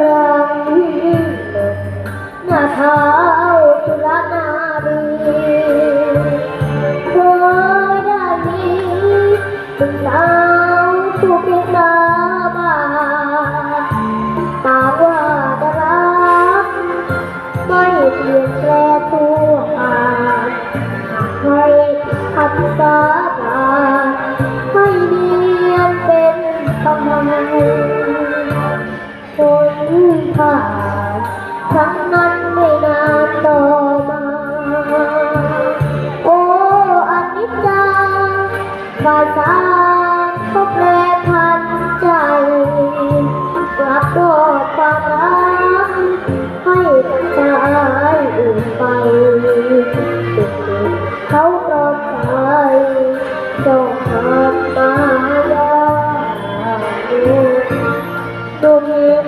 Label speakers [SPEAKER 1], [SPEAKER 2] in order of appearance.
[SPEAKER 1] รั้งหน้าเท้าสุรนารีเคยได้มีเป็นสาวผู้เพียงตาบาตาว่าจะรักไม่เปลี่ยนแปลงตัวอานให้คำสา ผ่าทั้งนั้นไม่นานต่อมา โอ้อันนี้จจาภาษาขาแปรพันใจ กลับตัวความรักให้ใจอื่นไปเขาก็ไปจ้องหามายาดูมี